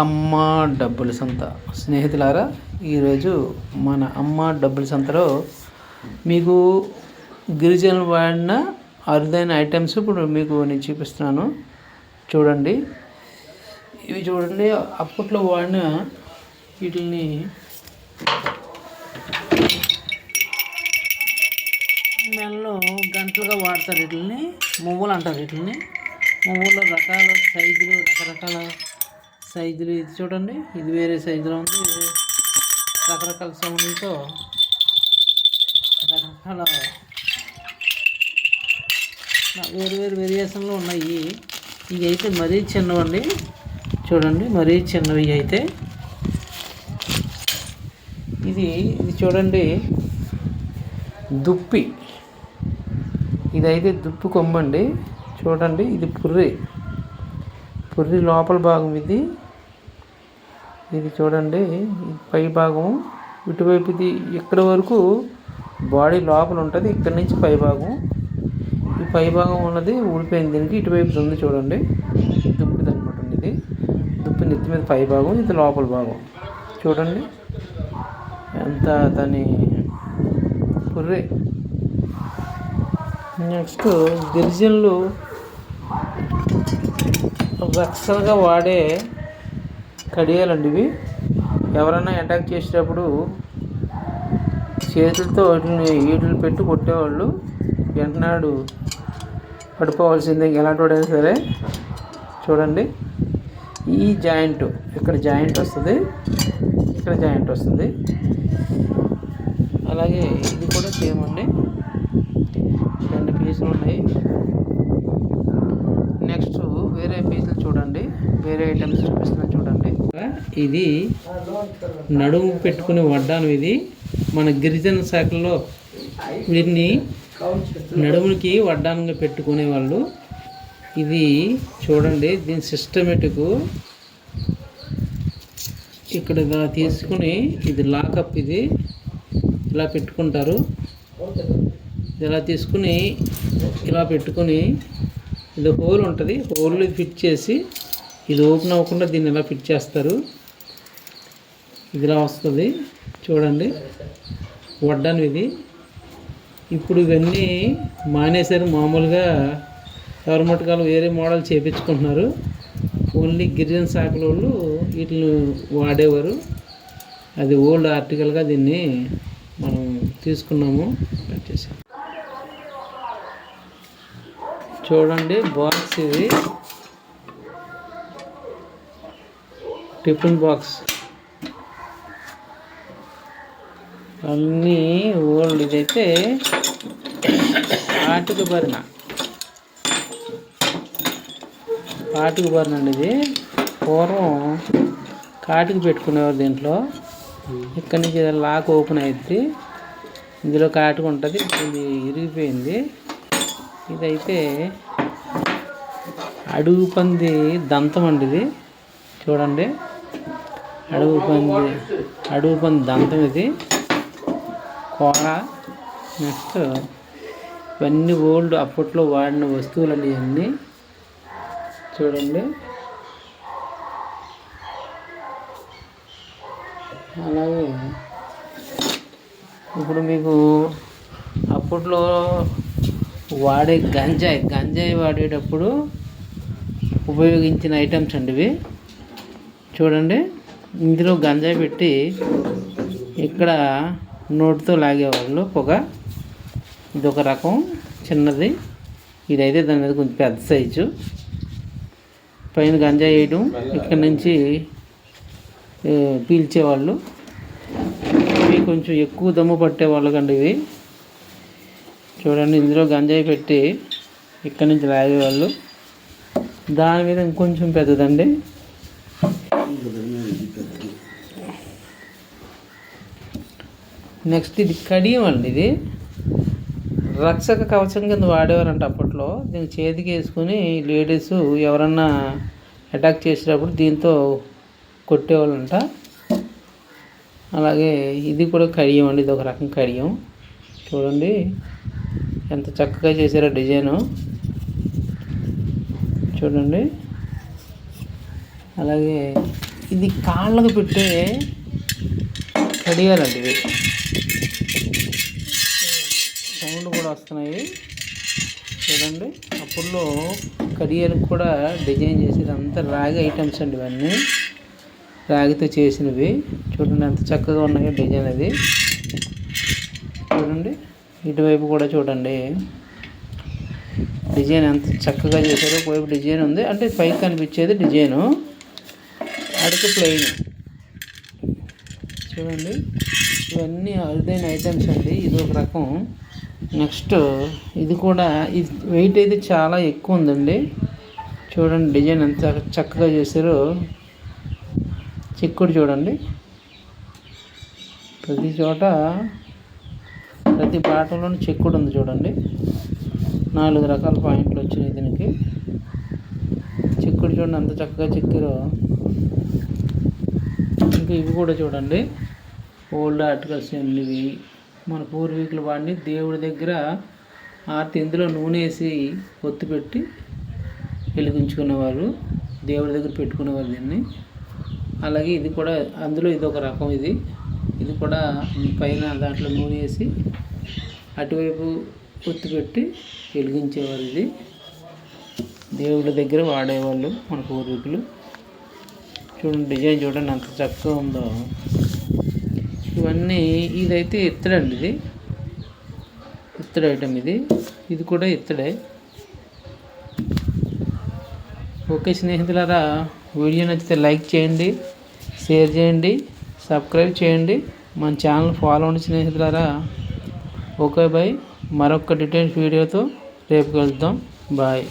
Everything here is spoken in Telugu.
అమ్మ డబ్బుల సంత. స్నేహితులారా ఈరోజు మన అమ్మ డబ్బుల సంతలో మీకు గిరిజనులు వాడిన అరుదైన ఐటమ్స్ ఇప్పుడు మీకు నేను చూపిస్తున్నాను. చూడండి. ఇవి చూడండి అప్పట్లో వాడిన వీటిని నెలలో గంటలుగా వాడతారు వీటిని మువ్వలు అంటారు వీటిని మువ్వలో రకాల సైజులు రకరకాల సైజులు ఇది చూడండి. ఇది వేరే సైజులో ఉంది. రకరకాల సౌండ్లతో రకరకాల వేరు వేరు వేరియేషన్లో ఉన్నాయి. ఇవి అయితే మరీ చిన్నవండి. చూడండి మరీ చిన్నవి అయితే. ఇది ఇది చూడండి. దుప్పి. ఇదైతే దుప్పి కొమ్మండి. చూడండి ఇది పుర్రి. పుర్రి లోపల భాగం ఇది. ఇది చూడండి పై భాగం. ఇటువైపు ఇది ఇక్కడ వరకు బాడీ లోపల ఉంటుంది ఇక్కడ నుంచి పై భాగం. ఈ పై భాగం ఉన్నది ఊడిపోయింది దీనికి ఇటువైపు ఉంది చూడండి. దుప్పిది అనమాట ఇది. దుప్పి నెత్తి మీద పై భాగం ఇది లోపల భాగం. చూడండి ఎంత దాని పుర్రే. నెక్స్ట్ గిరిజనులు రక్షణగా వాడే కడియాలండి ఇవి ఎవరైనా అటాక్ చేసేటప్పుడు చేతులతో వాటిని ఈటలు పెట్టి కొట్టేవాళ్ళు. వెంటనాడు పడిపోవాల్సిందే ఎలాంటి వాడైనా సరే. చూడండి. ఈ జాయింట్ ఇక్కడ జాయింట్ వస్తుంది. ఇక్కడ జాయింట్ వస్తుంది. అలాగే ఇది కూడా సేమ్ అండి. రెండు పీసులు ఉన్నాయి. నెక్స్ట్ వేరే పీసులు చూడండి. వేరే ఐటమ్స్ చూపిస్తున్నాను చూడండి. ఇది నడుము పెట్టుకునే వడ్డాను ఇది. మన గిరిజన శాఖలో వీరిని నడుములకి వడ్డానంగా పెట్టుకునే వాళ్ళు ఇది చూడండి దీని సిస్టమేటిక్ ఇక్కడ ఇలా తీసుకుని ఇది లాకప్ ఇది ఇలా పెట్టుకుంటారు. ఇలా తీసుకుని ఇలా పెట్టుకుని ఇది హోల్ ఉంటుంది. హోల్ ఫిట్ చేసి ఇది ఓపెన్ అవ్వకుండా దీన్ని ఎలా ఫిట్ చేస్తారు? ఇదిలా వస్తుంది. చూడండి. వడ్డాను ఇది. ఇప్పుడు ఇవన్నీ మానేశారు. మామూలుగా ఎవరి మటుకాలు వేరే మోడల్ చేపించుకుంటున్నారు. ఓన్లీ గిరిజన శాఖల వాళ్ళు వీటిని వాడేవారు. అది ఓల్డ్ ఆర్టికల్గా దీన్ని మనం తీసుకున్నాము. వచ్చేసాం చూడండి బాక్స్ ఇది. Tiffin box. అన్నీ ఓల్డ్ ఇదైతే ఆటుకు బరిన కాటుకు బరిన అండి ఇది. పూర్వం కాటుకు పెట్టుకునేవారు దీంట్లో. ఇక్కడ నుంచి లాక్ ఓపెన్ అయింది ఇందులో కాటుకు ఉంటుంది. ఇది ఇరిగిపోయింది. ఇదైతే అడుగు పంది దంతం అండి ఇది. చూడండి. అడుగు పంది అడుగు పంది దంతం ఇది. కోడ నెక్స్ట్ ఇవన్నీ ఓల్డ్ అప్పట్లో వాడిన వస్తువులండి ఇవన్నీ. చూడండి. అలాగే ఇప్పుడు మీకు అప్పట్లో వాడే గంజాయి గంజాయి వాడేటప్పుడు ఉపయోగించిన ఐటమ్స్ అండి ఇవి. చూడండి. ఇందులో గంజాయి పెట్టి ఇక్కడ నోటితో లాగేవాళ్ళు పొగ. ఇది ఒక రకం చిన్నది. ఇదైతే దాని మీద కొంచెం పెద్ద సైజు. పైన గంజాయి వేయడం ఇక్కడ నుంచి పీల్చేవాళ్ళు. ఇవి కొంచెం ఎక్కువ దమ్ము పట్టేవాళ్ళు కండి ఇవి. చూడండి ఇందులో గంజాయి పెట్టి ఇక్కడ నుంచి లాగేవాళ్ళు. దాని మీద ఇంకొంచెం పెద్దదండి. నెక్స్ట్ ఇది కడియం అండి ఇది. రక్షక కవచం కింద వాడేవారంట అప్పట్లో. దీన్ని చేతికి వేసుకుని లేడీస్ ఎవరన్నా అటాక్ చేసేటప్పుడు దీంతో కొట్టేవాళ్ళంట. అలాగే ఇది కూడా కడియం అండి ఇది ఒక రకం కడియం. చూడండి ఎంత చక్కగా చేశారో డిజైను. చూడండి. అలాగే ఇది కాళ్ళకు పెట్టే కడియాలండి ఇవి కూడా వస్తున్నాయి. చూడండి. అప్పుడులో కడియాలకు కూడా డిజైన్ చేసేది అంతా రాగి ఐటమ్స్ అండి ఇవన్నీ. రాగితో చేసినవి. చూడండి ఎంత చక్కగా ఉన్నాయో డిజైన్ అది. చూడండి. ఇటువైపు కూడా చూడండి. డిజైన్ ఎంత చక్కగా చేశారో ఒకవైపు డిజైన్ ఉంది. అంటే పైకి కనిపించేది డిజైను. అడుగు ప్లెయిన్. చూడండి. ఇవన్నీ అరుదైన ఐటమ్స్ అండి. ఇది ఒక రకం. నెక్స్ట్ ఇది కూడా ఇది వెయిట్ అయితే చాలా ఎక్కువ ఉందండి. చూడండి డిజైన్ ఎంత చక్కగా చేశారో. చిక్కుడు చూడండి. ప్రతి చోట ప్రతి పాటలోని చిక్కుడు ఉంది చూడండి. నాలుగు రకాల పాయింట్లు వచ్చినాయి దీనికి. చిక్కుడు చూడండి అంత చక్కగా చిక్కిరో. ఇంకా ఇవి కూడా చూడండి. ఓల్డ్ ఆర్టికల్స్ ఇవి. మన పూర్వీకులు వాడిని దేవుడి దగ్గర ఆర్తి ఇందులో నూనె వేసి పెట్టి వెలిగించుకునేవారు. దేవుడి దగ్గర పెట్టుకునేవారు దీన్ని. అలాగే ఇది కూడా అందులో ఇది ఒక రకం ఇది. ఇది కూడా పైన దాంట్లో నూనె వేసి అటువైపు ఒత్తి పెట్టి వెలిగించేవారు ఇది. దేవుడి దగ్గర వాడేవాళ్ళు మన పూర్వీకులు. చూడండి డిజైన్ చూడండి అంత చక్కగా ఉందో. ఇవన్నీ ఇదైతే ఎత్తడండి ఇది. ఇత్తడి ఐటమ్ ఇది. ఇది కూడా ఎత్తడే ఓకే స్నేహితులారా వీడియో నచ్చితే లైక్ చేయండి షేర్ చేయండి సబ్స్క్రైబ్ చేయండి. మన ఛానల్ ఫాలో అవ్వండి స్నేహితులారా. Okay bye. మరొక డీటెయిల్స్ వీడియోతో రేపు కలుద్దాం. బాయ్.